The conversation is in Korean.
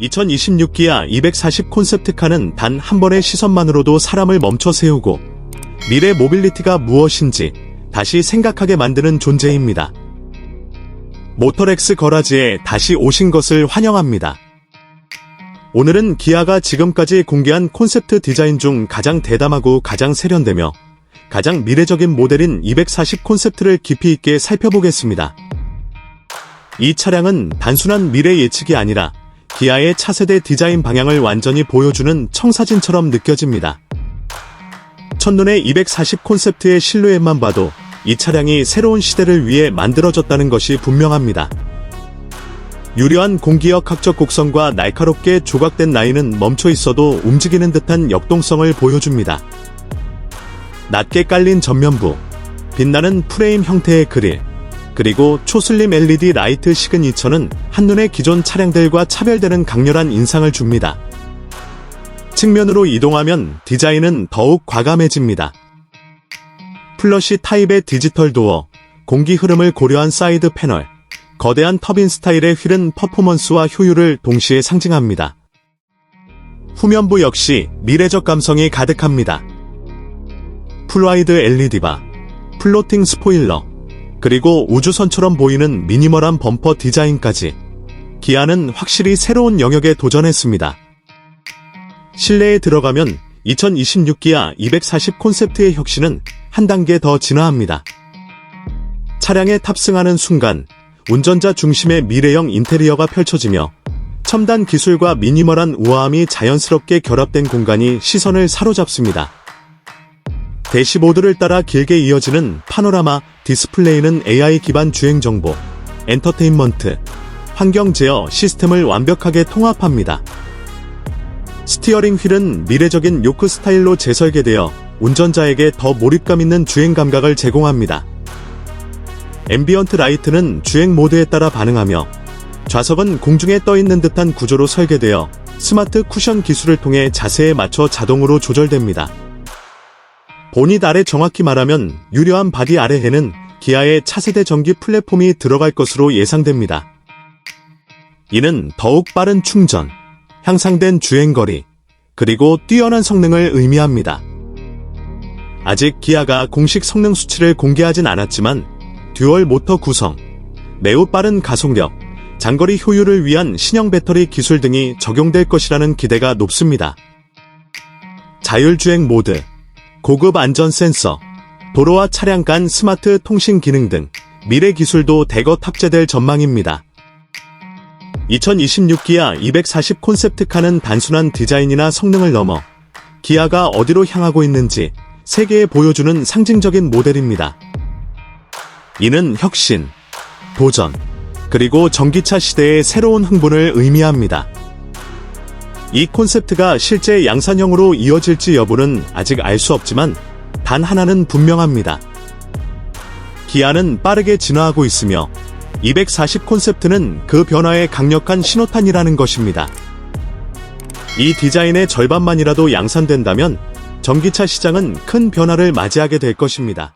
(2026) 기아 240 콘셉트카는 단 한 번의 시선만으로도 사람을 멈춰 세우고 미래 모빌리티가 무엇인지 다시 생각하게 만드는 존재입니다. 모터렉스 거라지에 다시 오신 것을 환영합니다. 오늘은 기아가 지금까지 공개한 콘셉트 디자인 중 가장 대담하고 가장 세련되며 가장 미래적인 모델인 240 콘셉트를 깊이 있게 살펴보겠습니다. 이 차량은 단순한 미래 예측이 아니라 기아의 차세대 디자인 방향을 완전히 보여주는 청사진처럼 느껴집니다. 첫눈에 240 콘셉트의 실루엣만 봐도 이 차량이 새로운 시대를 위해 만들어졌다는 것이 분명합니다. 유려한 공기역 학적 곡선과 날카롭게 조각된 라인은 멈춰 있어도 움직이는 듯한 역동성을 보여줍니다. 낮게 깔린 전면부, 빛나는 프레임 형태의 그릴, 그리고 초슬림 LED 라이트 시그니처는 한눈에 기존 차량들과 차별되는 강렬한 인상을 줍니다. 측면으로 이동하면 디자인은 더욱 과감해집니다. 플러시 타입의 디지털 도어, 공기 흐름을 고려한 사이드 패널, 거대한 터빈 스타일의 휠은 퍼포먼스와 효율을 동시에 상징합니다. 후면부 역시 미래적 감성이 가득합니다. 풀와이드 LED바, 플로팅 스포일러, 그리고 우주선처럼 보이는 미니멀한 범퍼 디자인까지 기아는 확실히 새로운 영역에 도전했습니다. 실내에 들어가면 2026 기아 240 콘셉트의 혁신은 한 단계 더 진화합니다. 차량에 탑승하는 순간 운전자 중심의 미래형 인테리어가 펼쳐지며 첨단 기술과 미니멀한 우아함이 자연스럽게 결합된 공간이 시선을 사로잡습니다. 대시보드를 따라 길게 이어지는 파노라마 디스플레이는 AI 기반 주행 정보, 엔터테인먼트, 환경 제어 시스템을 완벽하게 통합합니다. 스티어링 휠은 미래적인 요크 스타일로 재설계되어 운전자에게 더 몰입감 있는 주행 감각을 제공합니다. 앰비언트 라이트는 주행 모드에 따라 반응하며 좌석은 공중에 떠 있는 듯한 구조로 설계되어 스마트 쿠션 기술을 통해 자세에 맞춰 자동으로 조절됩니다. 보닛 아래 정확히 말하면 유려한 바디 아래에는 기아의 차세대 전기 플랫폼이 들어갈 것으로 예상됩니다. 이는 더욱 빠른 충전, 향상된 주행거리, 그리고 뛰어난 성능을 의미합니다. 아직 기아가 공식 성능 수치를 공개하진 않았지만 듀얼 모터 구성, 매우 빠른 가속력, 장거리 효율을 위한 신형 배터리 기술 등이 적용될 것이라는 기대가 높습니다. 자율주행 모드, 고급 안전 센서, 도로와 차량 간 스마트 통신 기능 등 미래 기술도 대거 탑재될 전망입니다. 2026 기아 240 콘셉트카는 단순한 디자인이나 성능을 넘어 기아가 어디로 향하고 있는지 세계에 보여주는 상징적인 모델입니다. 이는 혁신, 도전, 그리고 전기차 시대의 새로운 흥분을 의미합니다. 이 콘셉트가 실제 양산형으로 이어질지 여부는 아직 알 수 없지만 단 하나는 분명합니다. 기아는 빠르게 진화하고 있으며 240 콘셉트는 그 변화의 강력한 신호탄이라는 것입니다. 이 디자인의 절반만이라도 양산된다면 전기차 시장은 큰 변화를 맞이하게 될 것입니다.